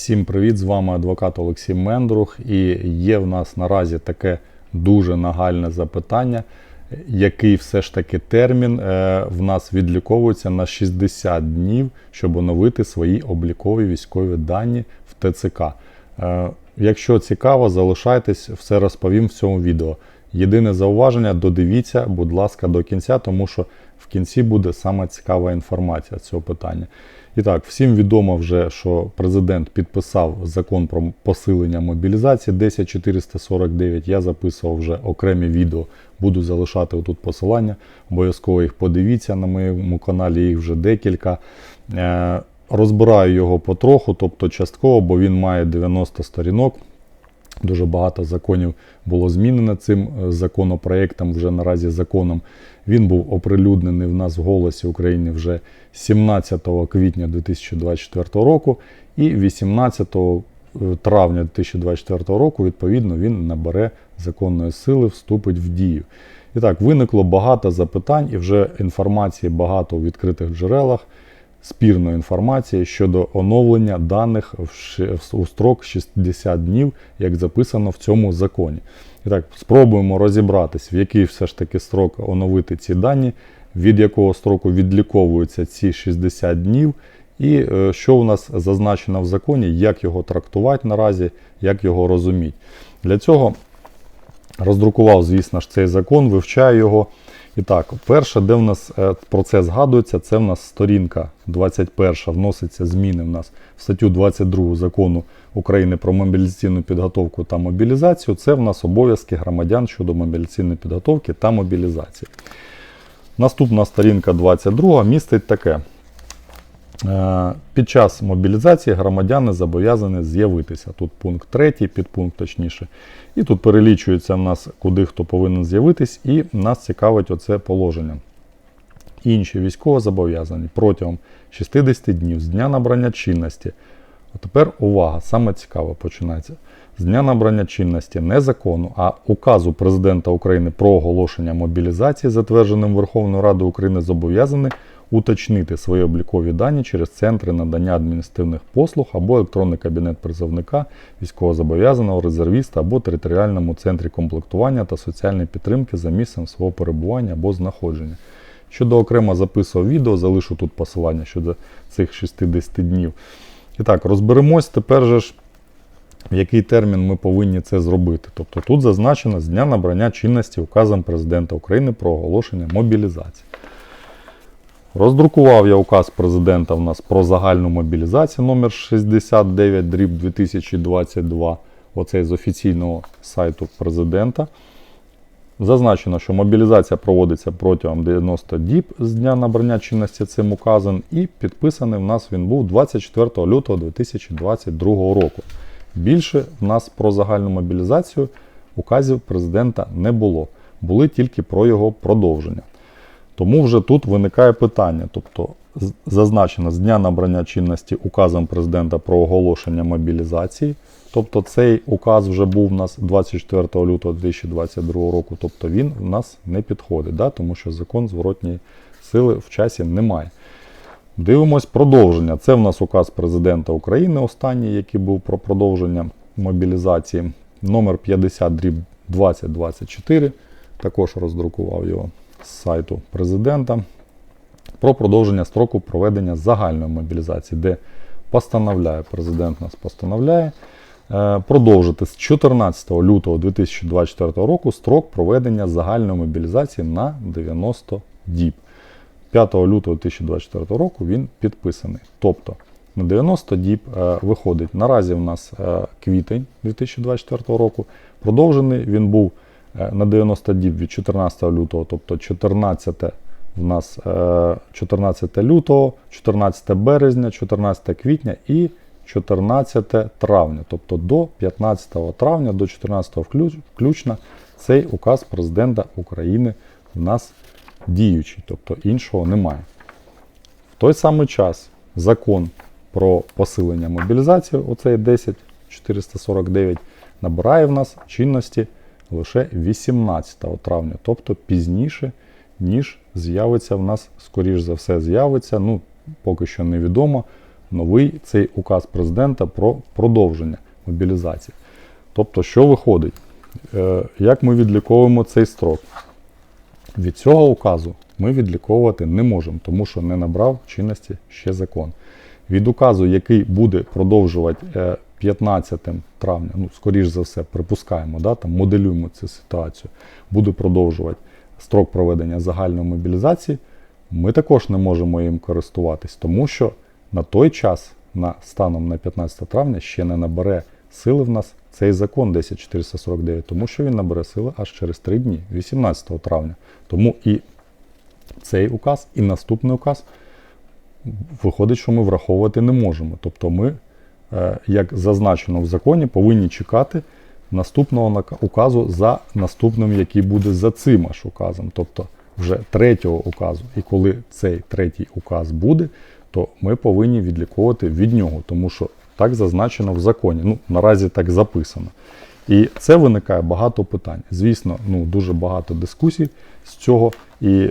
Всім привіт! З вами адвокат Олексій Мендрух. І є в нас наразі таке дуже нагальне запитання, який все ж таки термін е, в нас відліковується на 60 днів, щоб оновити свої облікові військові дані в ТЦК. Е, Якщо цікаво, залишайтесь, все розповім в цьому відео. Єдине зауваження, додивіться, будь ласка, до кінця, тому що в кінці буде саме цікава інформація цього питання. І так, всім відомо вже, що президент підписав закон про посилення мобілізації 10449. Я записував вже окремі відео, буду залишати тут посилання. Обов'язково їх подивіться на моєму каналі, їх вже декілька. Е, Розбираю його потроху, тобто частково, бо він має 90 сторінок. Дуже багато законів було змінено цим е, законопроектом, вже наразі законом. Він був оприлюднений в нас в Голосі України вже 17 квітня 2024 року, і 18 травня 2024 року, відповідно, він набере законної сили, вступить в дію. І так, виникло багато запитань і вже інформації багато у відкритих джерелах спірної інформації щодо оновлення даних у строк 60 днів, як записано в цьому законі. І так, спробуємо розібратись, в який все ж таки строк оновити ці дані, від якого строку відліковуються ці 60 днів, і е, що у нас зазначено в законі, як його трактувати наразі, як його розуміти. Для цього роздрукував, звісно ж, цей закон, вивчаю його. І так, перше, де в нас е, про це згадується, це в нас сторінка 21, вноситься зміни в нас в статтю 22 закону України про мобілізаційну підготовку та мобілізацію. Це в нас обов'язки громадян щодо мобілізаційної підготовки та мобілізації. Наступна сторінка 22 містить таке. Е, Під час мобілізації громадяни зобов'язані з'явитися. Тут пункт 3, підпункт точніше. І тут перелічується в нас, куди хто повинен з'явитись, і нас цікавить оце положення. Інші військово зобов'язані протягом 60 днів з дня набрання чинності. А тепер увага, саме цікаве починається. З дня набрання чинності не закону, а указу Президента України про оголошення мобілізації, затвердженим Верховною Радою України, зобов'язані уточнити свої облікові дані через центри надання адміністративних послуг або електронний кабінет призовника, військовозобов'язаного, резервіста або територіальному центрі комплектування та соціальної підтримки за місцем свого перебування або знаходження. Щодо окремо запису відео, залишу тут посилання щодо цих 60 днів. І так, розберемось тепер же ж, в який термін ми повинні це зробити. Тобто тут зазначено з дня набрання чинності указом Президента України про оголошення мобілізації. Роздрукував я указ президента в нас про загальну мобілізацію номер 69 дріб 2022. Оцей з офіційного сайту президента. Зазначено, що мобілізація проводиться протягом 90 діб з дня набрання чинності цим указом, і підписаний в нас він був 24 лютого 2022 року. Більше в нас про загальну мобілізацію указів президента не було, були тільки про його продовження. Тому вже тут виникає питання, тобто зазначено з дня набрання чинності указом президента про оголошення мобілізації. Тобто цей указ вже був у нас 24 лютого 2022 року, тобто він в нас не підходить, да? тому що закон зворотньої сили в часі немає. Дивимось продовження. Це в нас указ президента України, останній, який був про продовження мобілізації, номер 50 дріб 2024. Також роздрукував його сайту президента. Про продовження строку проведення загальної мобілізації, де постановляє президент нас постановляє е, продовжити з 14 лютого 2024 року строк проведення загальної мобілізації на 90 діб. 5 лютого 2024 року він підписаний. Тобто на 90 діб е, виходить. Наразі в нас е, квітень 2024 року. Продовжений він був на 90 діб від 14 лютого, тобто 14 в нас е, 14 лютого, 14 березня, 14 квітня і 14 травня, тобто до 15 травня, до 14 включно цей указ президента України в нас діючий, тобто іншого немає. В той самий час закон про посилення мобілізації, оцей 10449, набирає в нас чинності лише 18 травня, тобто пізніше, ніж з'явиться в нас, скоріш за все, з'явиться. Ну, поки що невідомо. новий цей указ президента про продовження мобілізації. Тобто, що виходить? Е, Як ми відліковуємо цей строк? Від цього указу ми відліковувати не можемо, тому що не набрав чинності ще закон. Від указу, який буде продовжувати е, 15 травня, ну, скоріш за все, припускаємо, да, там, моделюємо цю ситуацію, буде продовжувати строк проведення загальної мобілізації, ми також не можемо їм користуватись, тому що на той час, на станом на 15 травня, ще не набере сили в нас цей закон 10449, тому що він набере сили аж через 3 дні, 18 травня. Тому і цей указ, і наступний указ виходить, що ми враховувати не можемо. Тобто ми, як зазначено в законі, повинні чекати наступного указу за наступним, який буде за цим аж указом, тобто вже третього указу. І коли цей третій указ буде, то ми повинні відліковувати від нього, тому що так зазначено в законі. Ну, наразі так записано. І це виникає багато питань. Звісно, ну дуже багато дискусій з цього, і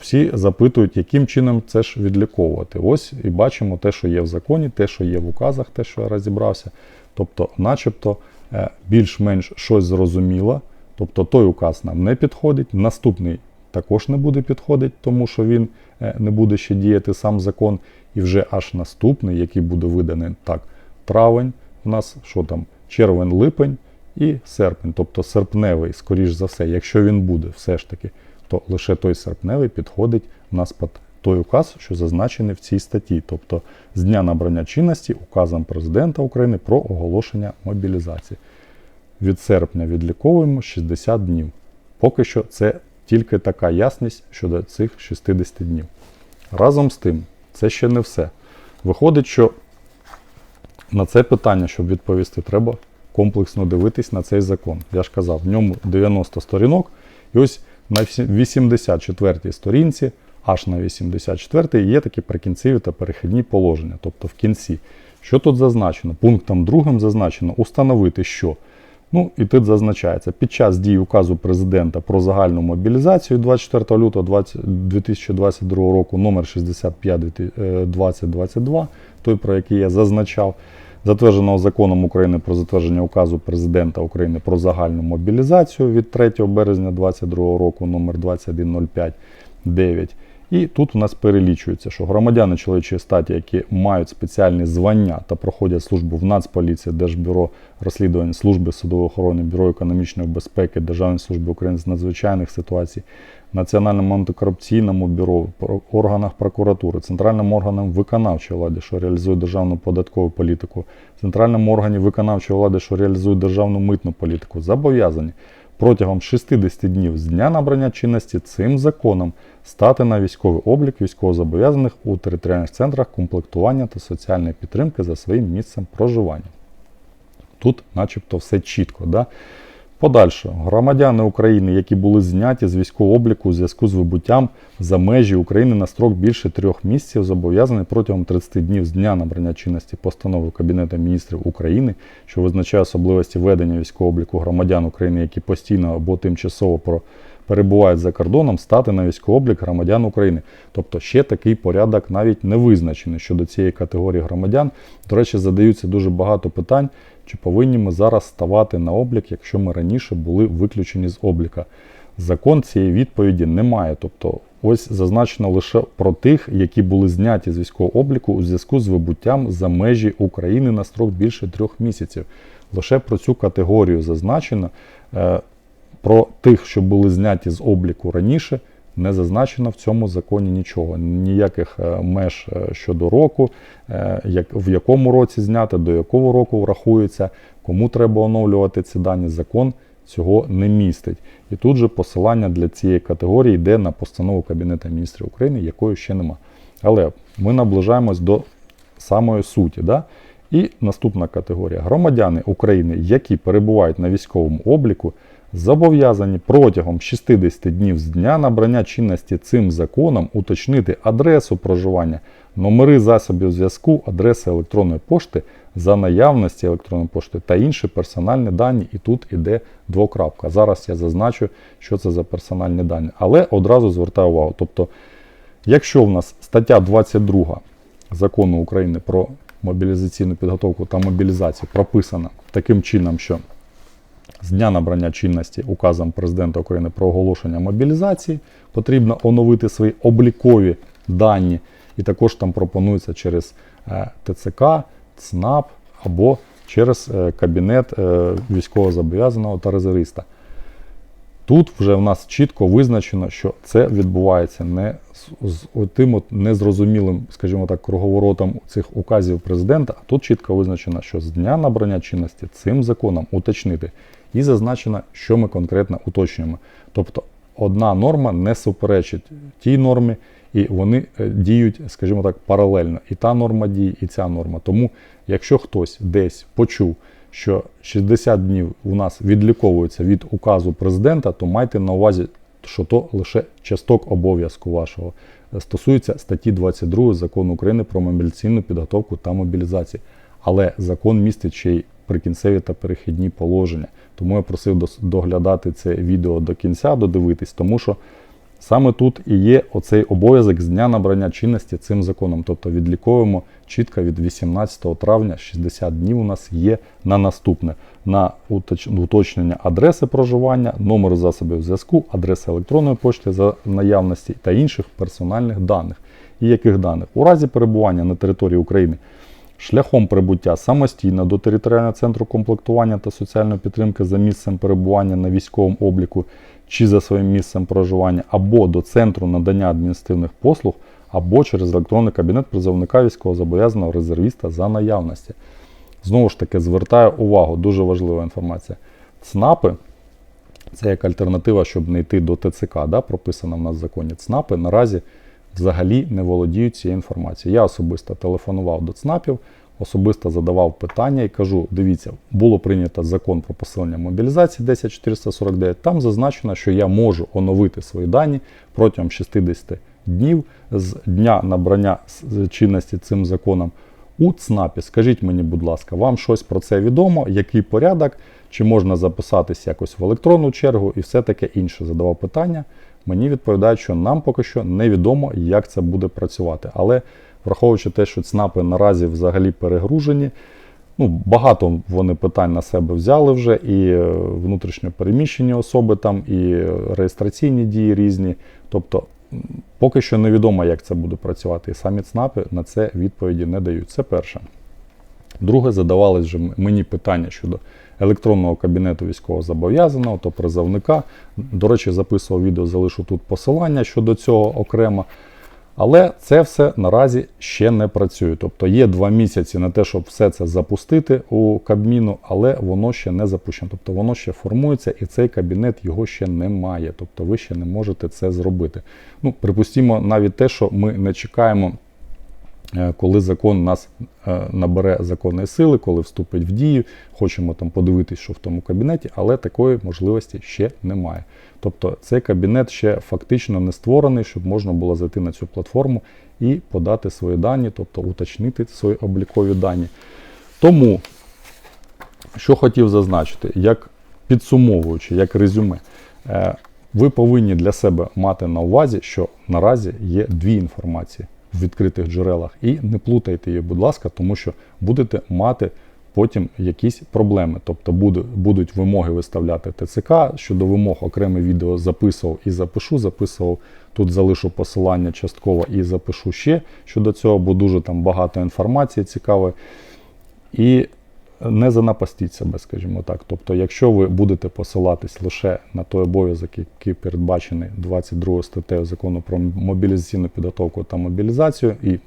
всі запитують, яким чином це ж відліковувати. Ось і бачимо те, що є в законі, те, що є в указах, те, що я розібрався. Тобто, начебто, е, більш-менш щось зрозуміло. Тобто той указ нам не підходить, наступний також не буде підходити, тому що він е, не буде ще діяти сам закон. І вже аж наступний, який буде виданий так, травень, у нас що там, червень, липень і серпень, тобто серпневий, скоріш за все, якщо він буде все ж таки, то лише той серпневий підходить у нас під той указ, що зазначений в цій статті, тобто з дня набрання чинності указом президента України про оголошення мобілізації. Від серпня відліковуємо 60 днів. Поки що це тільки така ясність щодо цих 60 днів. Разом з тим, це ще не все. Виходить, що на це питання, щоб відповісти, треба комплексно дивитись на цей закон. Я ж казав, в ньому 90 сторінок, і ось на 84-й сторінці, аж на 84-й є такі прикінцеві та перехідні положення, тобто в кінці. Що тут зазначено? Пунктом другим зазначено установити, що Ну і тут зазначається, під час дії указу президента про загальну мобілізацію 24 лютого 2022 року номер 65 2022, той, про який я зазначав, затвердженого законом України про затвердження указу президента України про загальну мобілізацію від 3 березня 2022 року номер 2105 9. І тут у нас перелічується, що громадяни чоловічої статі, які мають спеціальні звання та проходять службу в Нацполіції, Держбюро розслідувань служби судової охорони, Бюро економічної безпеки, Державної служби України з надзвичайних ситуацій, Національному антикорупційному бюро, органах прокуратури, центральним органам виконавчої влади, що реалізує державну податкову політику, центральному органі виконавчої влади, що реалізує державну митну політику, зобов'язані протягом 60 днів з дня набрання чинності цим законом стати на військовий облік військовозобов'язаних у територіальних центрах комплектування та соціальної підтримки за своїм місцем проживання. Тут, начебто, все чітко. Да? Подальше, громадяни України, які були зняті з військового обліку у зв'язку з вибуттям за межі України на строк більше трьох місяців, зобов'язані протягом 30 днів з дня набрання чинності постанови Кабінету міністрів України, що визначає особливості ведення військового обліку громадян України, які постійно або тимчасово про перебувають за кордоном, стати на військовий облік громадян України. Тобто ще такий порядок навіть не визначений щодо цієї категорії громадян. До речі, задаються дуже багато питань, чи повинні ми зараз ставати на облік, якщо ми раніше були виключені з обліка. Закон цієї відповіді не має. Тобто, ось зазначено лише про тих, які були зняті з військового обліку у зв'язку з вибуттям за межі України на строк більше трьох місяців. Лише про цю категорію зазначено. Про тих, що були зняті з обліку раніше, не зазначено в цьому законі нічого. Ніяких е, меж е, щодо року, е, як, в якому році знято, до якого року врахується, кому треба оновлювати ці дані. Закон цього не містить. І тут же посилання для цієї категорії йде на постанову Кабінету міністрів України, якої ще нема. Але ми наближаємось до самої суті. Да? І наступна категорія громадяни України, які перебувають на військовому обліку, зобов'язані протягом 60 днів з дня набрання чинності цим законом уточнити адресу проживання, номери засобів зв'язку, адреси електронної пошти за наявності електронної пошти та інші персональні дані. І тут іде двокрапка. Зараз я зазначу, що це за персональні дані. Але одразу звертаю увагу. Тобто, якщо в нас стаття 22 закону України про мобілізаційну підготовку та мобілізацію прописано таким чином, що з дня набрання чинності указом президента України про оголошення мобілізації потрібно оновити свої облікові дані, і також там пропонується через е, ТЦК, ЦНАП або через е, кабінет е, військовозобов'язаного та резервіста. Тут вже в нас чітко визначено, що це відбувається не з, тим от незрозумілим, скажімо так, круговоротом цих указів президента, а тут чітко визначено, що з дня набрання чинності цим законом уточнити і зазначено, що ми конкретно уточнюємо. Тобто одна норма не суперечить тій нормі, і вони е, діють, скажімо так, паралельно. І та норма діє, і ця норма. Тому, якщо хтось десь почув, що 60 днів у нас відліковується від указу президента, то майте на увазі, що то лише часток обов'язку вашого. Е, Стосується статті 22 закону України про мобілізаційну підготовку та мобілізацію. Але закон містить ще й прикінцеві та перехідні положення. Тому я просив доглядати це відео до кінця, додивитись, тому що Саме тут і є оцей обов'язок з дня набрання чинності цим законом. Тобто відліковуємо чітко від 18 травня 60 днів у нас є на наступне на уточнення адреси проживання, номеру засобів зв'язку, адреси електронної пошти за наявності та інших персональних даних. І яких даних? У разі перебування на території України шляхом прибуття самостійно до територіального центру комплектування та соціальної підтримки за місцем перебування на військовому обліку чи за своїм місцем проживання, або до центру надання адміністративних послуг, або через електронний кабінет призовника військовозобов'язаного резервіста за наявності. Знову ж таки, звертаю увагу, дуже важлива інформація. ЦНАПи це як альтернатива, щоб не йти до ТЦК, да, прописано в нас в законі. ЦНАПи наразі взагалі не володіють цією інформацією. Я особисто телефонував до ЦНАПів, особисто задавав питання і кажу: дивіться, було прийнято закон про посилення мобілізації 10449. Там зазначено, що я можу оновити свої дані протягом 60 днів з дня набрання чинності цим законом у ЦНАПі. Скажіть мені, будь ласка, вам щось про це відомо? Який порядок? Чи можна записатись якось в електронну чергу і все таке інше? Задавав питання. Мені відповідають, що нам поки що невідомо, як це буде працювати. Але враховуючи те, що ЦНАПи наразі взагалі перегружені, ну, багато вони питань на себе взяли вже, і е, внутрішньо переміщені особи там, і е, реєстраційні дії різні. Тобто, поки що невідомо, як це буде працювати. І самі ЦНАПи на це відповіді не дають. Це перше. Друге, задавали вже мені питання щодо електронного кабінету військовозобов'язаного, то призовника. До речі, записував відео, залишу тут посилання щодо цього окремо. Але це все наразі ще не працює. Тобто є два місяці на те, щоб все це запустити у Кабміну, але воно ще не запущено. Тобто воно ще формується і цей кабінет його ще немає. Тобто ви ще не можете це зробити. Ну, припустімо навіть те, що ми не чекаємо. Е, Коли закон нас е, набере законної сили, коли вступить в дію, хочемо там подивитись, що в тому кабінеті, але такої можливості ще немає. Тобто цей кабінет ще фактично не створений, щоб можна було зайти на цю платформу і подати свої дані, тобто уточнити свої облікові дані. Тому, що хотів зазначити, як підсумовуючи, як резюме, е, ви повинні для себе мати на увазі, що наразі є дві інформації в відкритих джерелах. І не плутайте її, будь ласка, тому що будете мати потім якісь проблеми. Тобто будуть вимоги виставляти ТЦК. Щодо вимог окреме відео записував і запишу, записував. Тут залишу посилання частково і запишу ще щодо цього, бо дуже там багато інформації цікавої. І не занапастіть себе, скажімо так. Тобто, якщо ви будете посилатись лише на той обов'язок, який передбачений 22 статтею закону про мобілізаційну підготовку та мобілізацію, і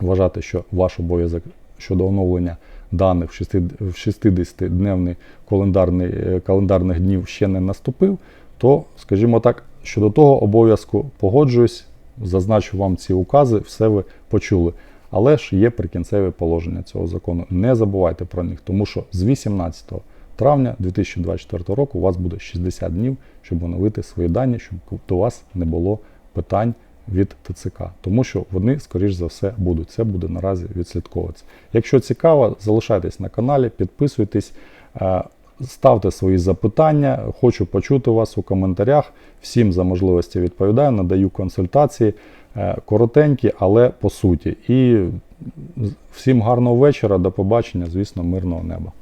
вважати, що ваш обов'язок щодо оновлення даних в 60-денний календарний, е, календарних днів ще не наступив, то, скажімо так, щодо того обов'язку погоджуюсь, зазначу вам ці укази, все ви почули. Але ж є прикінцеві положення цього закону. Не забувайте про них, тому що з 18 травня 2024 року у вас буде 60 днів, щоб оновити свої дані, щоб до вас не було питань від ТЦК, тому що вони, скоріш за все, будуть. Це буде наразі відслідковуватися. Якщо цікаво, залишайтесь на каналі, підписуйтесь, е, ставте свої запитання. Хочу почути вас у коментарях. Всім за можливості відповідаю, надаю консультації. Е, Коротенькі, але по суті. І всім гарного вечора, до побачення, звісно, мирного неба.